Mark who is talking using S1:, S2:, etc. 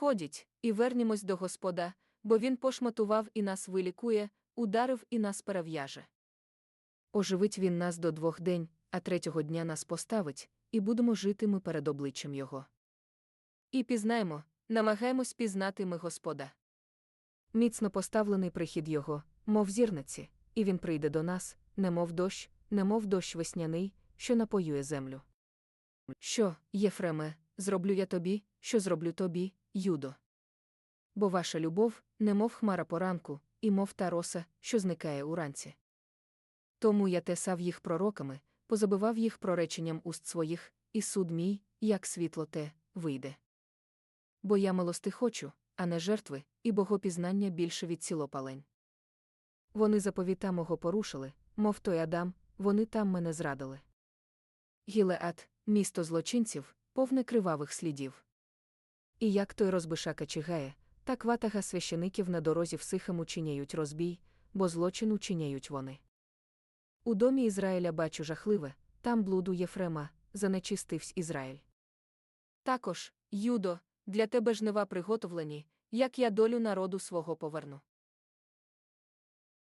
S1: Ходіть, і вернімось до Господа, бо він пошматував і нас вилікує, ударив і нас перев'яже. Оживить він нас до двох день, а третього дня нас поставить, і будемо жити ми перед обличчям Його. І пізнаймо, намагаємось пізнати ми Господа. Міцно поставлений прихід Його, мов зірниці, і він прийде до нас, немов дощ, немов дощ весняний, що напоює землю. Що, Єфреме, зроблю я тобі, що зроблю тобі, Юдо? Бо ваша любов, немов хмара поранку, і мов та роса, що зникає уранці. Тому я тесав їх пророками, позабивав їх прореченням уст своїх, і суд мій, як світло те, вийде. Бо я милости хочу, а не жертви, і богопізнання більше від цілопалень. Вони заповіта мого порушили, мов той Адам, вони там мене зрадили. Гілеат, місто злочинців, повне кривавих слідів. І як той розбишака чигає, так ватага священиків на дорозі в Сихам учиняють розбій, бо злочин учиняють вони. У домі Ізраїля бачу жахливе, там блуду Єфрема, занечистивсь Ізраїль. Також, Юдо, для тебе жнива приготовлені, як я долю народу свого поверну.